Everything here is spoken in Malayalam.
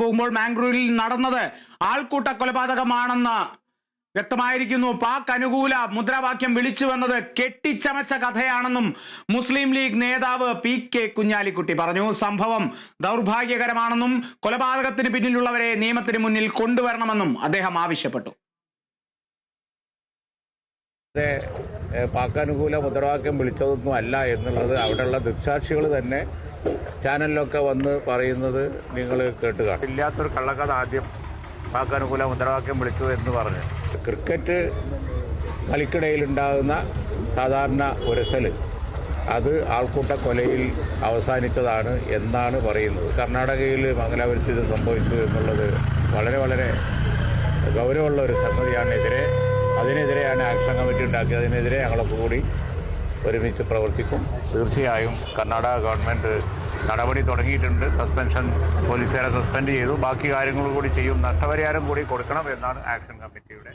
പോകുമ്പോൾ മാംഗ്ലൂരിൽ നടന്നത് ആൾക്കൂട്ട കൊലപാതകമാണെന്ന് വ്യക്തമായിരിക്കുന്നു. പാക് അനുകൂല മുദ്രാവാക്യം വിളിച്ചു വന്നത് കെട്ടിച്ചമച്ച കഥയാണെന്നും മുസ്ലിം ലീഗ് നേതാവ് പി കെ കുഞ്ഞാലിക്കുട്ടി പറഞ്ഞു. സംഭവം ദൗർഭാഗ്യകരമാണെന്നും കൊലപാതകത്തിന് പിന്നിലുള്ളവരെ നിയമത്തിന് മുന്നിൽ കൊണ്ടുവരണമെന്നും അദ്ദേഹം ആവശ്യപ്പെട്ടു. പാക് അനുകൂല മുദ്രാവാക്യം വിളിച്ചതൊന്നും അല്ല എന്നുള്ളത് അവിടെയുള്ള ദൃക്സാക്ഷികൾ തന്നെ ചാനലിലൊക്കെ വന്ന് പറയുന്നത് നിങ്ങൾ കേട്ടുക ഇല്ലാത്തൊരു കള്ളക്കഥ ആദ്യം വാക്കാനുകൂല മുദ്രാവാക്യം വിളിച്ചു എന്ന് പറഞ്ഞു. ക്രിക്കറ്റ് കളിക്കിടയിലുണ്ടാകുന്ന സാധാരണ ഉരസൽ അത് ആൾക്കൂട്ട കൊലയിൽ അവസാനിച്ചതാണ് എന്നാണ് പറയുന്നത്. കർണാടകയിൽ മംഗലാപുരത്ത് ഇത് സംഭവിച്ചു എന്നുള്ളത് വളരെ വളരെ ഗൗരവമുള്ള ഒരു സംഗതിയാണ്. എതിരെ അതിനെതിരെയാണ് ആക്ഷൻ കമ്മിറ്റി ഉണ്ടാക്കിയത് അതിനെതിരെ ഞങ്ങളൊക്കെ കൂടി ഒരുമിച്ച് പ്രവർത്തിക്കും. തീർച്ചയായും കർണാടക ഗവൺമെന്റ് നടപടി തുടങ്ങിയിട്ടുണ്ട്. സസ്പെൻഷൻ പോലീസുകാരെ സസ്പെൻഡ് ചെയ്തു. ബാക്കി കാര്യങ്ങൾ കൂടി ചെയ്യും. നഷ്ടപരിഹാരം കൂടി കൊടുക്കണം എന്നാണ് ആക്ഷൻ കമ്മിറ്റിയുടെ